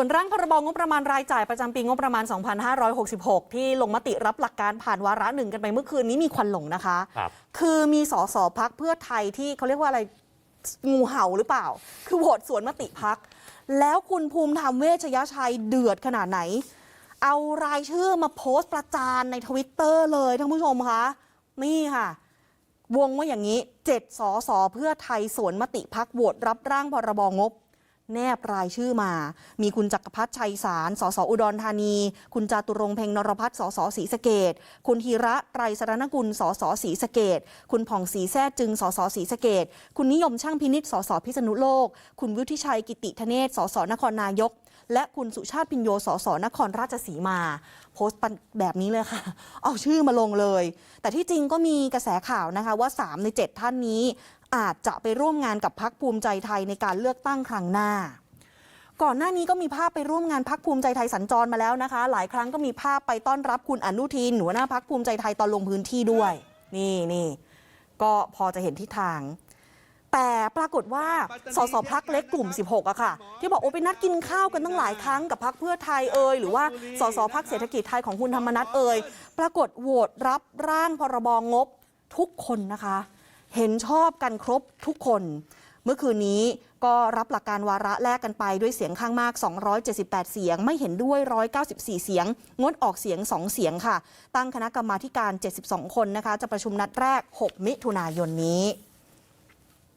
ส่วนร่างพรบงบประมาณรายจ่ายประจำปีงบประมาณ 2566 ที่ลงมติรับหลักการผ่านวาระหนึ่งกันไปเมื่อคืนนี้มีควันหลงนะคะ ครับ คือมีสสพักเพื่อไทยที่เขาเรียกว่าอะไรงูเห่าหรือเปล่า คือโหวตสวนมติพัก แล้วคุณภูมิธรรมเวชยชัยเดือดขนาดไหน เอารายชื่อมาโพสต์ประจานในทวิตเตอร์เลยท่านผู้ชมคะนี่ค่ะ วงว่าอย่างนี้7สสเพื่อไทยสวนมติพักโหวตรับร่างพรบงบ แนบรายชื่อมา มีคุณจักรพัฒน์ชัยสาร สสอุดรธานี คุณจาตุรงเพ็งนรพัฒน์สสศรีสเกดคุณธีระไตรสรณกุล สสศรีสเกดคุณผ่องศรีแท้จึง สสศรีสเกดคุณนิยมช่างพินิษสสพิษณุโลก คุณวุฒิชัยกิติธเนศ สสนครนายก และคุณสุชาติพิญโย สสนครราชสีมา โพสต์แบบนี้เลยค่ะ เอาชื่อมาลงเลย แต่ที่จริงก็มีกระแสข่าวนะคะว่า 3 ใน 7 ท่านนี้ อาจจะไปร่วมงานกับพักภูมิใจไทยในการเลือกตั้งครั้งหน้า ก่อนหน้านี้ก็มีภาพไปร่วมงานพักภูมิใจไทยสัญจรมาแล้วนะคะ หลายครั้งก็มีภาพไปต้อนรับคุณอนุทินหัวหน้าพักภูมิใจไทยตอนลงพื้นที่ด้วย นี่นี่ก็พอจะเห็นทิศทาง แต่ปรากฏว่าสสพักเล็กกลุ่ม 16อะค่ะ ที่บอกโอ้ไปนัดกินข้าวกันตั้งหลายครั้งกับพักเพื่อไทยเอ่ยหรือว่าสสพักเศรษฐกิจไทยของคุณธรรมนัฐเอ่ยปรากฏโหวตรับร่างพรบงบทุกคนนะคะ เห็นชอบกันครบทุกคน เมื่อคืนนี้ก็รับหลักการวาระแรกกันไปด้วยเสียงข้างมาก 278 เสียง ไม่เห็นด้วย 194 เสียง งดออกเสียง 2 เสียงค่ะ ตั้งคณะกรรมาธิการ 72 คนนะคะ จะประชุมนัดแรก 6 มิถุนายนนี้